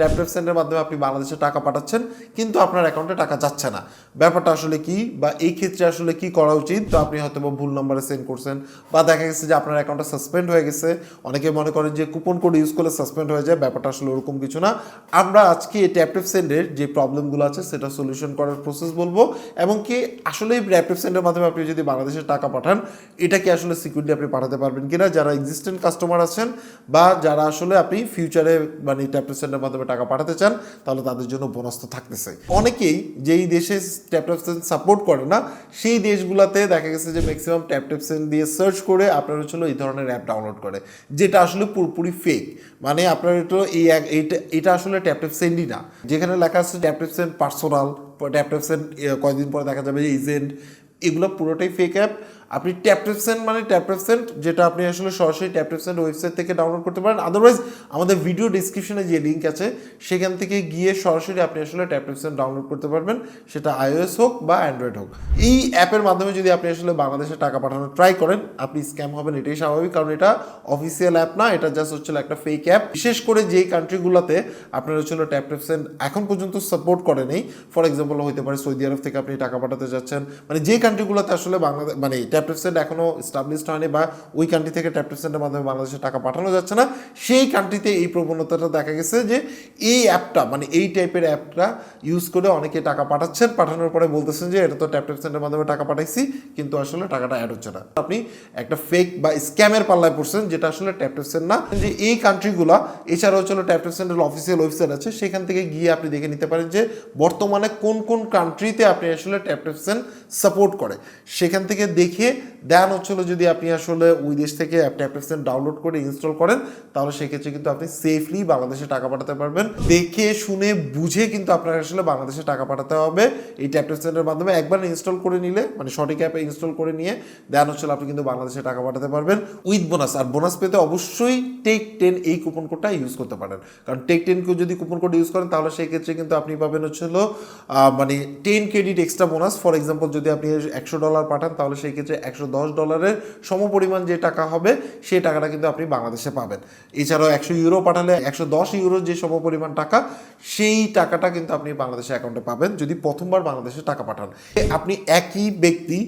Tap tap সেন্ডের মাধ্যমে আপনি বাংলাদেশে টাকা পাঠাচ্ছেন, কিন্তু আপনার অ্যাকাউন্টে টাকা যাচ্ছে না। ব্যাপারটা আসলে কি বা এই ক্ষেত্রে আসলে কি করা উচিত? তো আপনি হয়তো ভুল নম্বরে সেন্ড করছেন বা দেখা গেছে যে আপনার অ্যাকাউন্টটা সাসপেন্ড হয়ে গেছে। অনেকে মনে করেন যে কুপন কোড ইউজ করলে সাসপেন্ড হয়ে যায়, ব্যাপারটা আসলে ওরকম কিছু না। আমরা আজকে এই ট্যাপ ট্যাপ সেন্ডের যে প্রবলেমগুলো আছে, সেটা সলিউশন করার প্রসেস বলব। এবং কি আসলে এই ট্যাপ ট্যাপ সেন্ডের মাধ্যমে আপনি যদি বাংলাদেশে টাকা পাঠান, এটা কি আসলে সিকিউরিটি আপনি পাঠাতে পারবেন কিনা? যারা এক্সিস্টেন্ট কাস্টমার আছেন বা যারা আসলে আপনি ফিউচারে মানে ট্যাপ ট্যাপ সেন্ডের মাধ্যমে টাকা পাঠাতে চান, তাহলে তাদের জন্য বোনাস তো থাকতেছে অনেকেই যেই দেশে ট্যাপ সাপোর্ট করে না, সেই দেশগুলোতে দেখা গেছে যে ম্যাক্সিমাম ট্যাপ ট্যাপ দিয়ে সার্চ করে আপনার হচ্ছে এই ধরনের অ্যাপ ডাউনলোড করে, যেটা আসলে পুরোপুরি ফেক মানে আপনার এটা এই এটা আসলে ট্যাপ ট্যাপ না। যেখানে লেখা আছে tap tap personal tap tap কয়েকদিন পরে দেখা যাবে যে এজেন্ট এগুলো পুরোটাই ফেক অ্যাপ আপনি ট্যাপটেপসেন্ট মানে ট্যাপটেপসেন্ট যেটা আপনি আসলে সরাসরি ট্যাপটেপসেন্ট ওয়েবসাইট থেকে ডাউনলোড করতে পারেন। আদারওয়াইজ আমাদের ভিডিও ডিসক্রিপশনে যে লিঙ্ক আছে, সেখান থেকে গিয়ে সরাসরি আপনি আসলে ট্যাপটেপসেন্ট ডাউনলোড করতে পারবেন। সেটা আইওএস হোক বা অ্যান্ড্রয়েড হোক। এই অ্যাপের মাধ্যমে যদি আপনি আসলে বাংলাদেশে টাকা পাঠানোর ট্রাই করেন, আপনি স্ক্যাম হবেন, এটাই স্বাভাবিক। কারণ এটা অফিসিয়াল অ্যাপ না, এটা জাস্ট হচ্ছিল একটা ফেক অ্যাপ বিশেষ করে যেই কান্ট্রিগুলোতে আপনার হচ্ছিল ট্যাপটেপসেন্ট এখন পর্যন্ত সাপোর্ট করে নেই। ফর এক্সাম্পল হতে পারে সৌদি আরব থেকে আপনি টাকা পাঠাতে যাচ্ছেন। মানে যে কান্ট্রিগুলোতে আসলে বাংলাদেশ মানে ট্যাপটেপ সেন্ট এখনও স্টাবলিশড হয়নি বা ওই কান্ট্রি থেকে ট্যাপটেপ সেন্টের মাধ্যমে বাংলাদেশে টাকা পাঠানো যাচ্ছে না। সেই কান্ট্রিতে এই প্রবণতাটা দেখা গেছে যে এই অ্যাপটা মানে এই টাইপের অ্যাপটা ইউজ করে অনেকে টাকা পাঠাচ্ছেন। পাঠানোর পরে বলতেছেন যে, এটা তো ট্যাপটেপ সেন্টের মাধ্যমে টাকা পাঠাইছি, কিন্তু আসলে টাকাটা অ্যাড হচ্ছে না। আপনি একটা ফেক বা স্ক্যামের পাল্লায় পড়ছেন, যেটা আসলে ট্যাপটেপ সেন্ট না। যে এই কান্ট্রিগুলো এছাড়াও হচ্ছে ট্যাপটেপ সেন্টের অফিসিয়াল ওয়েবসাইট আছে, সেখান থেকে গিয়ে আপনি দেখে নিতে পারেন যে বর্তমানে কোন কোন কান্ট্রিতে আপনি আসলে ট্যাপটেপ সেন্ট সাপোর্ট করে। সেখান থেকে দেখে দেন হচ্ছিল যদি আপনি আসলে ওই দেশ থেকে ট্যাপটেপ সেন্ট ডাউনলোড করে ইনস্টল করেন তাহলে সেক্ষেত্রে কিন্তু আপনি সেফলি বাংলাদেশে টাকা পাঠাতে পারবেন। দেখে শুনে বুঝে কিন্তু আপনার আসলে বাংলাদেশে টাকা পাঠাতে হবে। এই সেন্টের মাধ্যমে একবার ইনস্টল করে নিলে মানে সঠিক অ্যাপে ইনস্টল করে নিয়ে দেন হচ্ছে আপনি কিন্তু বাংলাদেশে টাকা পাঠাতে পারবেন উইথ বোনাস আর বোনাস পেতে অবশ্যই টেক টেন এই কুপন কোডটা ইউজ করতে পারেন। কারণ টেক টেন কেউ যদি কুপন কোড ইউজ করেন তাহলে সেই ক্ষেত্রে কিন্তু আপনি পাবেন হচ্ছে হলো আহ, মানে ten credit extra bonus for example যদি আপনি একশো ডলার পাঠান তাহলে সেই ক্ষেত্রে একশো দশ ডলারের সমপরিমাণ যে টাকা হবে, সেই টাকাটা কিন্তু আপনি বাংলাদেশে পাবেন। এছাড়াও একশো ইউরো পাঠালে একশো দশ ইউরো যে সমপরিমাণ টাকা, সেই টাকাটা কিন্তু আপনি বাংলাদেশে অ্যাকাউন্টে পাবেন, যদি প্রথমবার বাংলাদেশে টাকা পাঠান। আপনি একই ব্যক্তি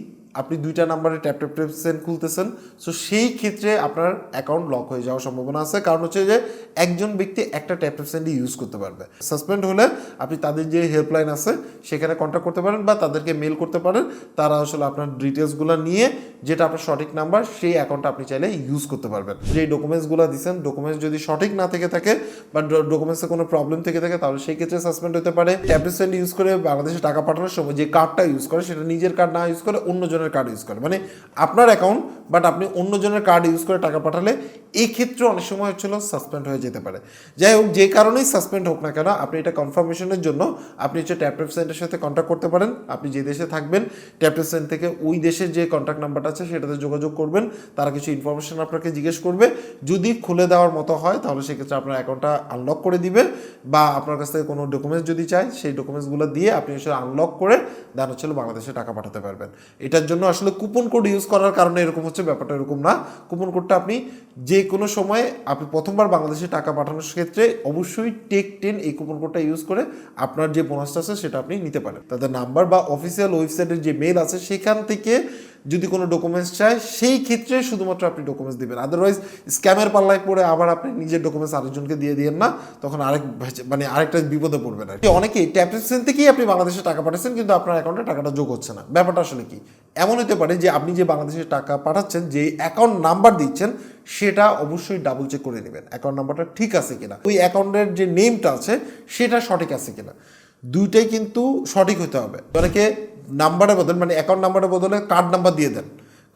আপনি দুইটা নাম্বারে ট্যাপ ট্যাপ ট্যাপ সেন্ড খুলতেছেন। সো সেই ক্ষেত্রে আপনার অ্যাকাউন্ট লক হয়ে যাওয়ার সম্ভাবনা আছে। কারণ হচ্ছে যে, একজন ব্যক্তি একটা ট্যাপ ট্যাপ সেন্ডই ইউজ করতে পারবে। সাসপেন্ড হলে আপনি তাদের যে হেল্পলাইন আছে, সেখানে কন্ট্যাক্ট করতে পারেন বা তাদেরকে মেল করতে পারেন। তারা আসলে আপনার ডিটেলসগুলো নিয়ে, যেটা আপনার সঠিক নাম্বার সেই অ্যাকাউন্টটা আপনি চাইলে ইউজ করতে পারবেন। যে ডকুমেন্টসগুলো দিচ্ছেন ডকুমেন্টস যদি সঠিক না থেকে থাকে বা ডকুমেন্টসে কোনো প্রবলেম থেকে থাকে, তাহলে সেই ক্ষেত্রে সাসপেন্ড হতে পারে। ট্যাবলেট সেন্ড ইউজ করে বাংলাদেশে টাকা পাঠানোর সময় যে কার্ডটা ইউজ করে, সেটা নিজের কার্ড না ইউজ করে অন্যজনের কার্ড ইউজ করে। মানে আপনার অ্যাকাউন্ট বাট আপনি অন্যজনের কার্ড ইউজ করে টাকা পাঠালে এই ক্ষেত্রে অনেক সময় হচ্ছিল সাসপেন্ড হয়ে যেতে পারে। যাই হোক, যে কারণেই সাসপেন্ড হোক না কেন, আপনি এটা কনফার্মেশনের জন্য আপনি হচ্ছে ট্যাপটেপ সেন্টের সাথে কন্ট্যাক্ট করতে পারেন। আপনি যে দেশে থাকবেন ট্যাপটেপ সেন্ট থেকে ওই দেশের যে কন্ট্যাক্ট নাম্বারটা আছে, সেটাতে যোগাযোগ করবেন। তারা কিছু ইনফরমেশন আপনাকে জিজ্ঞেস করবে। যদি খুলে দেওয়ার মতো হয়, তাহলে সেক্ষেত্রে আপনার অ্যাকাউন্টটা আনলক করে দিবে বা আপনার কাছ থেকে কোনো ডকুমেন্টস যদি চায়, সেই ডকুমেন্টসগুলো দিয়ে আপনি আসলে আনলক করে দেন হচ্ছে বাংলাদেশে টাকা পাঠাতে পারবেন। এটার জন্য আসলে কুপন কোড ইউজ করার কারণে এরকম হচ্ছে ব্যাপারটা, এরকম না। কুপন কোডটা আপনি যে কোনো সময় আপনি প্রথমবার বাংলাদেশে টাকা পাঠানোর ক্ষেত্রে অবশ্যই টেক টেন এই কুপন কোডটা ইউজ করে আপনার যে বোনাসটা আছে সেটা আপনি নিতে পারেন। তাদের নাম্বার বা অফিসিয়াল ওয়েবসাইটের যে মেল আছে সেখান থেকে যদি কোনো ডকুমেন্টস চায়, সেই ক্ষেত্রে শুধুমাত্র আপনি ডকুমেন্টস দিবেন। আদারওয়াইজ স্ক্যামের পাল্লায় পড়ে আবার আপনি নিজের ডকুমেন্টস আরেকজনকে দিয়ে দিয়েন না, তখন আরেক মানে আরেকটা বিপদে পড়বেন আর কি। অনেকে ট্যাপসেন থেকেই আপনি বাংলাদেশে টাকা পাঠাচ্ছেন, কিন্তু আপনার অ্যাকাউন্টে টাকাটা যোগ হচ্ছে না। ব্যাপারটা আসলে কি? এমন হতে পারে যে আপনি যে বাংলাদেশে টাকা পাঠাচ্ছেন যে অ্যাকাউন্ট নাম্বার দিচ্ছেন সেটা অবশ্যই ডাবল চেক করে নেবেন। অ্যাকাউন্ট নাম্বারটা ঠিক আছে কিনা? ওই অ্যাকাউন্টের যে নেমটা আছে, সেটা সঠিক আছে কিনা? দুইটাই কিন্তু সঠিক হতে হবে। অনেকে নাম্বারের বদলে মানে অ্যাকাউন্ট নাম্বারের বদলে কার্ড নাম্বার দিয়ে দেন।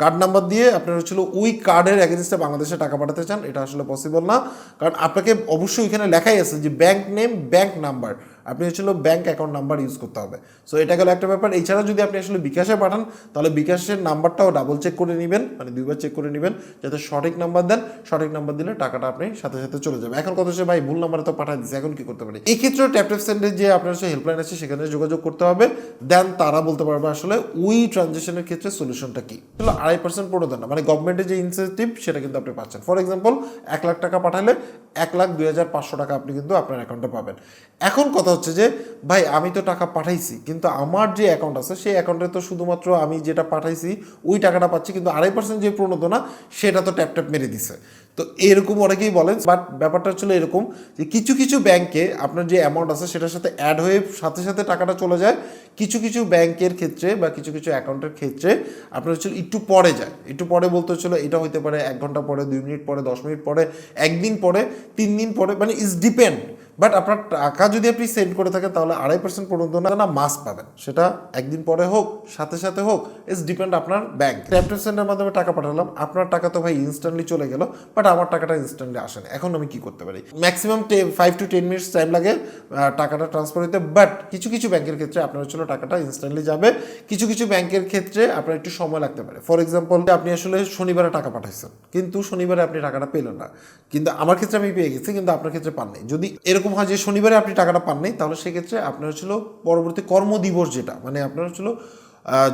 কার্ড নাম্বার দিয়ে আপনার হচ্ছিল ওই কার্ডের এগেনস্টে বাংলাদেশে টাকা পাঠাতে চান, এটা আসলে পসিবল না। কারণ আপনাকে অবশ্যই এখানে লেখাই আছে যে ব্যাংক নেম ব্যাংক নাম্বার আপনি হচ্ছিল ব্যাঙ্ক অ্যাকাউন্ট নাম্বার ইউজ করতে হবে। সো এটা গেলো একটা ব্যাপার। এছাড়া যদি আপনি আসলে বিকাশে পাঠান, তাহলে বিকাশের নাম্বারটাও ডাবল চেক করে নেবেন মানে দুইবার চেক করে নেবেন, যাতে সঠিক নাম্বার দেন, সঠিক নাম্বার দিলে টাকাটা আপনি সাথে সাথে চলে যাবে। এখন কথা হচ্ছে, ভাই, ভুল নাম্বারে তো পাঠিয়ে দিচ্ছে এখন কি করতে পারি? এই ক্ষেত্রে ট্যাপ ট্যাপ সেন্টার যে আপনার হচ্ছে হেল্পলাইন আছে, সেখানে যোগাযোগ করতে হবে। দেন তারা বলতে পারবে আসলে, ওই ট্রানজেকশনের ক্ষেত্রে সলিউশনটা কি? হলো আড়াই পার্সেন্ট প্রণোদনা মানে গভর্নমেন্টের যে ইনসেন্টিভ সেটা কিন্তু আপনি পাচ্ছেন। ফর এক্সাম্পল এক লাখ টাকা পাঠালে এক লাখ দুই হাজার পাঁচশো টাকা আপনি কিন্তু আপনার অ্যাকাউন্টে পাবেন। এখন কথা হচ্ছে যে, ভাই, আমি তো টাকা পাঠাইছি, কিন্তু আমার যে অ্যাকাউন্ট আছে, সেই অ্যাকাউন্টে তো শুধুমাত্র আমি যেটা পাঠাইছি, ওই টাকাটা পাচ্ছি, কিন্তু আড়াই পার্সেন্ট যে প্রণোদনা সেটা তো ট্যাপ ট্যাপ মেরে দিছে। তো এরকম অনেকেই বলেন বাট ব্যাপারটা হচ্ছিল এরকম যে, কিছু কিছু ব্যাংকে আপনার যে অ্যামাউন্ট আছে, সেটার সাথে অ্যাড হয়ে সাথে সাথে টাকাটা চলে যায়। কিছু কিছু ব্যাংকের ক্ষেত্রে বা কিছু কিছু অ্যাকাউন্টের ক্ষেত্রে আপনার হচ্ছিল একটু পরে যায়। একটু পরে বলতে হচ্ছিল, এটা হইতে পারে এক ঘণ্টা পরে, দুই মিনিট পরে, দশ মিনিট পরে, একদিন পরে, তিন দিন পরে মানে ইজ ডিপেন্ড বাট আপনার টাকা যদি আপনি সেন্ড করে থাকেন, তাহলে আড়াই পার্সেন্ট পর্যন্ত না মাস পাবেন। সেটা একদিন পরে হোক, সাথে সাথে হোক ইটস ডিপেন্ড আপনার ব্যাংক ট্যাপটেপ সেন্টারের মাধ্যমে টাকা পাঠালাম, আপনার টাকা তো ভাই ইনস্ট্যান্টলি চলে গেল বাট আমার টাকাটা ইনস্ট্যান্টলি আসে না। এখন আমি কি করতে পারি? Maximum five to ten minutes time লাগে টাকাটা ট্রান্সফার হতে বাট কিছু কিছু ব্যাংকের ক্ষেত্রে আপনার হচ্ছিল টাকাটা ইনস্ট্যান্টলি যাবে। কিছু কিছু ব্যাংকের ক্ষেত্রে আপনার একটু সময় লাগতে পারে। ফর এক্সাম্পল আপনি আসলে শনিবারে টাকা পাঠাইছেন, কিন্তু শনিবারে আপনি টাকাটা পেলেন না। কিন্তু আমার ক্ষেত্রে আমি পেয়ে গেছি, কিন্তু আপনার ক্ষেত্রে পাননি যদি এরকম হয় যে শনিবারে আপনি টাকাটা পাননি তাহলে সেক্ষেত্রে আপনার ছিল পরবর্তী কর্মদিবস যেটা মানে আপনার আহ,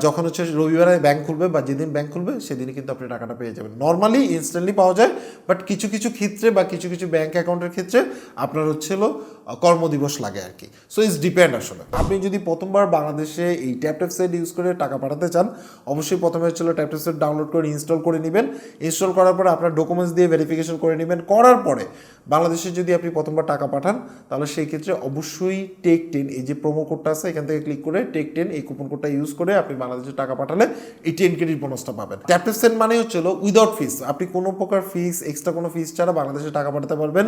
যখন হচ্ছে রবিবারে ব্যাংক খুলবে বা যেদিন ব্যাংক খুলবে সেদিনই কিন্তু আপনি টাকাটা পেয়ে যাবেন। নর্মালি ইনস্ট্যান্টলি পাওয়া যায় বাট কিছু কিছু ক্ষেত্রে বা কিছু কিছু ব্যাংক অ্যাকাউন্টের ক্ষেত্রে আপনার হচ্ছিল আহ, কর্মদিবস লাগে আর কি। সো ইটস ডিপেন্ড আসলে। আপনি যদি প্রথমবার বাংলাদেশে এই ট্যাপ ট্যাপ সেট ইউজ করে টাকা পাঠাতে চান অবশ্যই প্রথমে হচ্ছিল ট্যাপ ট্যাপ সেট ডাউনলোড করে ইনস্টল করে নেবেন। ইনস্টল করার পরে আপনার ডকুমেন্টস দিয়ে ভেরিফিকেশন করে নেবেন। করার পরে বাংলাদেশে যদি আপনি প্রথমবার টাকা পাঠান তাহলে সেই ক্ষেত্রে অবশ্যই টেক টেন এই যে প্রোমো কোডটা আছে এখান থেকে ক্লিক করে টেক টেন এই কুপন কোডটা ইউজ করে আপনি বাংলাদেশে টাকা পাঠালে এই টেন ক্রেডিট বোনাসটা পাবেন। ট্যাপ ট্যাপ সেন্ড মানে হচ্ছিল উইদাউট ফিস আপনি কোনো প্রকার ফিস এক্সট্রা কোনো ফিস ছাড়া বাংলাদেশে টাকা পাঠাতে পারবেন।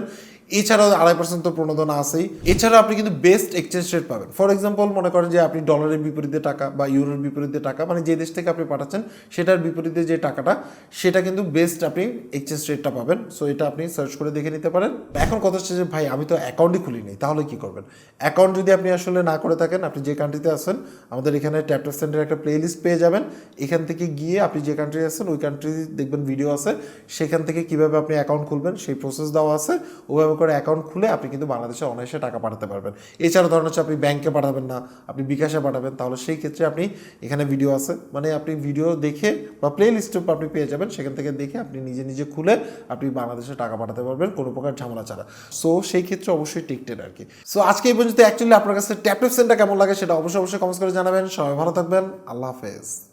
এছাড়াও আড়াই পার্সেন্ট তো প্রণোদনা আছেই। এছাড়া আপনি কিন্তু বেস্ট এক্সচেঞ্জ রেট পাবেন। ফর এক্সাম্পল মনে করেন যে আপনি ডলারের বিপরীতে টাকা বা ইউরোর বিপরীতে টাকা মানে যে দেশ থেকে আপনি পাঠাচ্ছেন, সেটার বিপরীতে যে টাকাটা, সেটা কিন্তু বেস্ট আপনি এক্সচেঞ্জ রেটটা পাবেন। সো এটা আপনি সার্চ করে দেখে নিতে পারেন। এখন কথা হচ্ছে যে, ভাই, আমি তো অ্যাকাউন্টই খুলিনি, তাহলে কি করবেন? অ্যাকাউন্ট যদি আপনি আসলে না করে থাকেন, আপনি যে কান্ট্রিতে আছেন, আমাদের এখানে ট্যাপটপ সেন্টার একটা প্লে লিস্ট পেয়ে যাবেন। এখান থেকে গিয়ে আপনি যে কান্ট্রি আছেন, ওই কান্ট্রি দেখবেন ভিডিও আছে। সেখান থেকে কীভাবে আপনি অ্যাকাউন্ট খুলবেন, সেই প্রসেস দেওয়া আছে। ওভাবে করে অ্যাকাউন্ট খুলে আপনি কিন্তু বাংলাদেশে অনায়াসে টাকা পাঠাতে পারবেন। এছাড়া ধরেন হচ্ছে আপনি ব্যাংকে পাঠাবেন না, আপনি বিকাশে পাঠাবেন, তাহলে সেই ক্ষেত্রে আপনি এখানে ভিডিও আছে। মানে আপনি ভিডিও দেখে বা প্লে লিস্টে আপনি পেয়ে যাবেন, সেখান থেকে দেখে আপনি নিজে নিজে খুলে আপনি বাংলাদেশে টাকা পাঠাতে পারবেন, কোনো প্রকার ঝামেলা ছাড়া। সো সেই ক্ষেত্রে অবশ্যই টিকটেন আর কি। সো আজকে এই পর্যন্ত অ্যাকচুয়ালি আপনার কাছে ট্যাপলেট সেন্টার কেমন লাগে সেটা অবশ্যই অবশ্যই কমেন্টস করে জানাবেন। সবাই ভালো থাকবেন। আল্লাহ হাফেজ।